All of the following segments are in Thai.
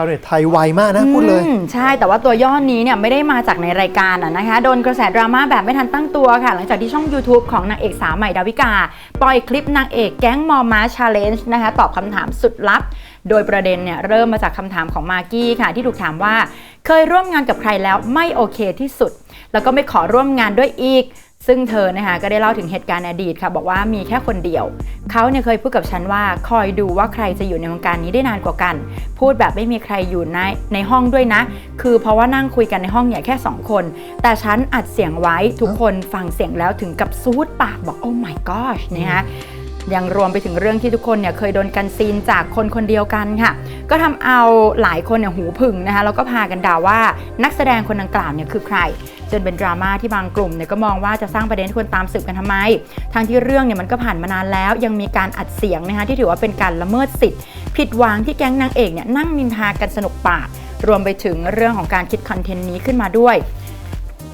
าวเน็ตไทยไวมากนะพูดเลยอืมใช่แต่ว่าตัวย่อนี้เนี่ยไม่ได้มาจากในรายการอะนะคะโดนกระแสดราม่าแบบไม่ทันตั้งตัวค่ะ หลังจากที่ช่อง YouTube ของนางเอกสาวใหม่ดาวิกา ปล่อยคลิปนางเอกแก๊งมอม้าชาเลนจ์นะคะตอบคำถามสุดลับ โดยประเด็นเนี่ยเริ่มมาจากคำถามของมากกี้ค่ะ ที่ถูกถามว่า เคยร่วมงานกับใครแล้วไม่โอเคที่สุด แล้วก็ไม่ขอร่วมงานด้วยอีก ซึ่งเธอนะคะก็ได้เล่าถึงเหตุการณ์อดีตค่ะ บอกว่ามีแค่คนเดียว เขาเนี่ยเคยพูดกับฉันว่าคอยดูว่าใครจะอยู่ในวงการนี้ได้นานกว่ากัน พูดแบบไม่มีใครอยู่ในในห้องด้วยนะ คือเพราะว่านั่งคุยกันในห้องเนี่ยแค่ 2 คน แต่ฉันอัดเสียงไว้ทุกคนฟังเสียงแล้วถึงกับซูดปากบอกโอ้ my gosh นะคะยังรวมไปถึงเรื่องที่ทุกคนเนี่ยเคยโดนกันซีนจากคนคนเดียวกันค่ะ ก็ทำเอาหลายคนเนี่ยหูผึ่งนะคะแล้วก็พากันด่าว่านักแสดงคนดังกล่าวเนี่ยคือใคร จนเป็นดราม่าที่บางกลุ่มเนี่ยก็มองว่าจะสร้างประเด็นให้คนตามสืบกันทำไมทั้งที่เรื่องเนี่ยมันก็ผ่านมานานแล้ว ยังมีการอัดเสียงนะคะที่ถือว่าเป็นการละเมิดสิทธิ์ ผิดหวังที่แก๊งนางเอกเนี่ยนั่งนินทากันสนุกปาก รวมไปถึงเรื่องของการคิดคอนเทนต์นี้ขึ้นมาด้วย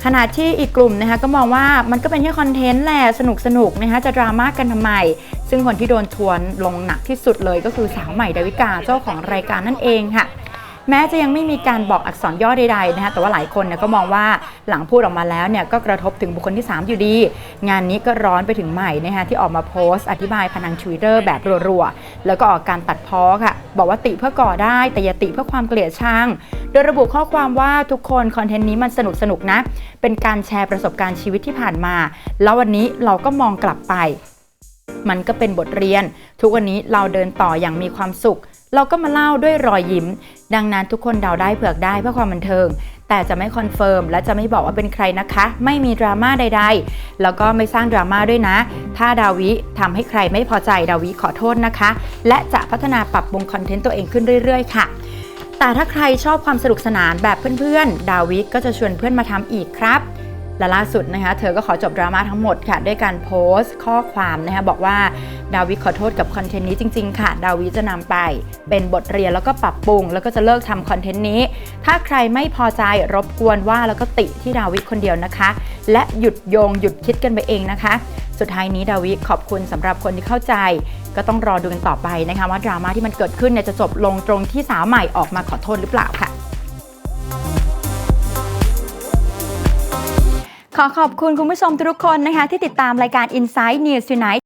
ขณะที่อีกกลุ่มนะคะก็มองว่ามันก็เป็นแค่คอนเทนต์แหละสนุกสนุกๆนะคะจะดราม่ากกันทำไม ซึ่งคนที่โดนทวนลงหนักที่สุดเลยก็คือสาวใหม่ดาวิกาเจ้าของรายการนั่นเองค่ะ แม้จะยังไม่มีการบอกอักษรย่อใดๆนะคะแต่ว่าหลายคนเนี่ยก็มองว่าหลังพูดออกมาแล้วเนี่ยก็กระทบถึงบุคคลที่ 3 อยู่ดี งานนี้ก็ร้อนไปถึงใหม่นะคะที่ออกมาโพสต์อธิบายพนังทวิตเตอร์แบบรัวๆ แล้วก็ออกการตัดพ้อค่ะ บอกว่าติเพื่อก่อได้แต่อย่าติเพื่อความเกลียดชังโดยระบุข้อความว่าทุกคนคอนเทนต์นี้มันสนุกสนุกนะ เป็นการแชร์ประสบการณ์ชีวิตที่ผ่านมา แล้ววันนี้เราก็มองกลับไป มันก็เป็นบทเรียน ทุกวันนี้เราเดินต่ออย่างมีความสุข เราก็มาเล่าด้วยรอยยิ้ม ดังนั้นทุกคนเดาได้เผือกได้เพื่อความบันเทิง แต่จะไม่คอนเฟิร์มและจะไม่บอกว่าเป็นใครนะคะ ไม่มีดราม่าใด ๆ แล้วก็ไม่สร้างดราม่าด้วยนะ ถ้าดาวิทำให้ใครไม่พอใจดาวิขอโทษนะคะ และจะพัฒนาปรับปรุงคอนเทนต์ตัวเองขึ้นเรื่อย ๆ ค่ะแต่ถ้าใครชอบความสนุกสนานแบบเพื่อนๆ ดาวิก็จะชวนเพื่อนมาทำอีกครับ และล่าสุดนะคะ เธอก็ขอจบดราม่าทั้งหมดค่ะ ด้วยการโพสต์ข้อความนะคะบอกว่า ดาวิขอโทษกับคอนเทนต์นี้จริง ๆ ค่ะ ดาวิจะนำไป เป็นบทเรียนแล้วก็ปรับปรุง แล้วก็จะเลิกทำคอนเทนต์นี้ ถ้าใครไม่พอใจรบกวนว่าแล้วก็ติที่ดาวิคนเดียวนะคะ และหยุดโยงหยุดคิดกันไปเองนะคะ สุดท้ายนี้ดาวิขอบคุณสำหรับคนที่เข้าใจ ก็ต้องรอดูกันต่อไปนะคะว่าดราม่าที่มันเกิดขึ้นเนี่ยจะจบลงตรงที่สาวใหม่ออกมาขอโทษหรือเปล่าค่ะขอขอบคุณคุณผู้ชมทุกคนนะคะ ที่ติดตามรายการ Inside News Tonight